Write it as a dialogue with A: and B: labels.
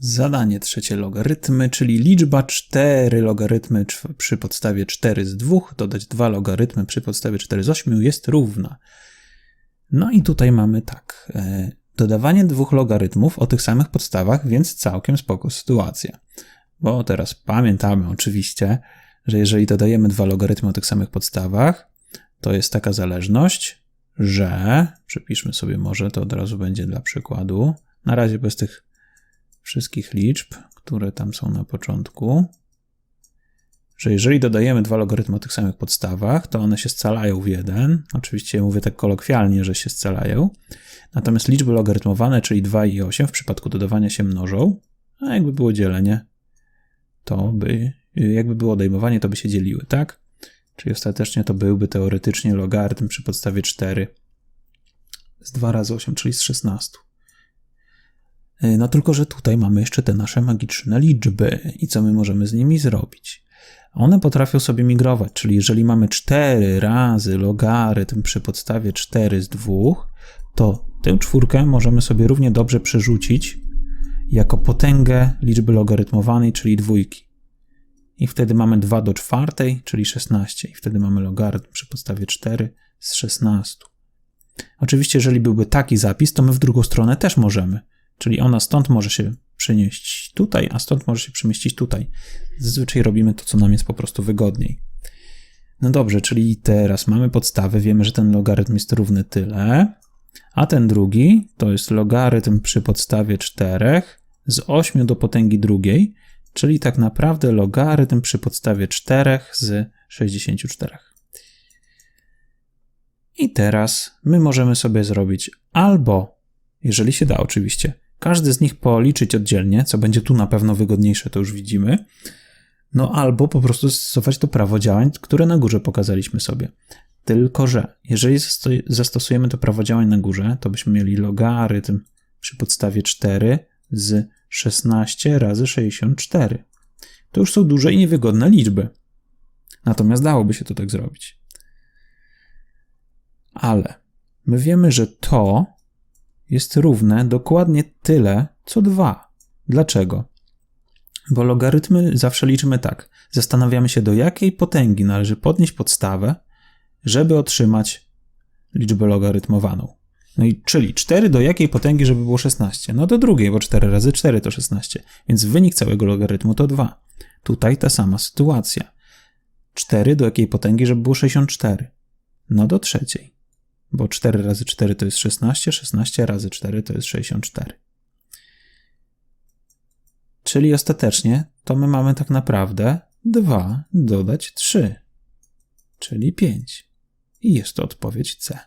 A: Zadanie trzecie logarytmy, czyli liczba 4 logarytmy przy podstawie 4 z 2 dodać 2 logarytmy przy podstawie 4 z 8 jest równa. No i tutaj mamy tak. E, dodawanie dwóch logarytmów o tych samych podstawach, więc całkiem spoko sytuacja. Bo teraz pamiętamy oczywiście, że jeżeli dodajemy dwa logarytmy o tych samych podstawach, to jest taka zależność, że przypiszmy sobie może, to od razu będzie dla przykładu. Na razie bez tych wszystkich liczb, które tam są na początku, że jeżeli dodajemy dwa logarytmy o tych samych podstawach, to one się scalają w jeden. Oczywiście mówię tak kolokwialnie, że się scalają. Natomiast liczby logarytmowane, czyli 2 i 8, w przypadku dodawania się mnożą, a jakby było dzielenie, to by, jakby było odejmowanie, to by się dzieliły, tak? Czyli ostatecznie to byłby teoretycznie logarytm przy podstawie 4 z 2 razy 8, czyli z 16. No tylko, że tutaj mamy jeszcze te nasze magiczne liczby i co my możemy z nimi zrobić? One potrafią sobie migrować, czyli jeżeli mamy 4 razy logarytm przy podstawie 4 z 2, to tę czwórkę możemy sobie równie dobrze przerzucić jako potęgę liczby logarytmowanej, czyli dwójki. I wtedy mamy 2 do czwartej, czyli 16. I wtedy mamy logarytm przy podstawie 4 z 16. Oczywiście, jeżeli byłby taki zapis, to my w drugą stronę też możemy. Czyli ona stąd może się przenieść tutaj, a stąd może się przemieścić tutaj. Zazwyczaj robimy to, co nam jest po prostu wygodniej. No dobrze, czyli teraz mamy podstawę, wiemy, że ten logarytm jest równy tyle, a ten drugi to jest logarytm przy podstawie 4 z 8 do potęgi drugiej, czyli tak naprawdę logarytm przy podstawie 4 z 64. I teraz my możemy sobie zrobić albo, jeżeli się da oczywiście, każdy z nich policzyć oddzielnie, co będzie tu na pewno wygodniejsze, to już widzimy. No albo po prostu stosować to prawo działań, które na górze pokazaliśmy sobie. Tylko, że jeżeli zastosujemy to prawo działań na górze, to byśmy mieli logarytm przy podstawie 4 z 16 razy 64. To już są duże i niewygodne liczby. Natomiast dałoby się to tak zrobić. Ale my wiemy, że to jest równe dokładnie tyle, co 2. Dlaczego? Bo logarytmy zawsze liczymy tak. Zastanawiamy się, do jakiej potęgi należy podnieść podstawę, żeby otrzymać liczbę logarytmowaną. No i czyli 4 do jakiej potęgi, żeby było 16? No do drugiej, bo 4 razy 4 to 16. Więc wynik całego logarytmu to 2. Tutaj ta sama sytuacja. 4 do jakiej potęgi, żeby było 64? No do trzeciej bo 4 razy 4 to jest 16, 16 razy 4 to jest 64. Czyli ostatecznie to my mamy tak naprawdę 2 dodać 3, czyli 5. I jest to odpowiedź C.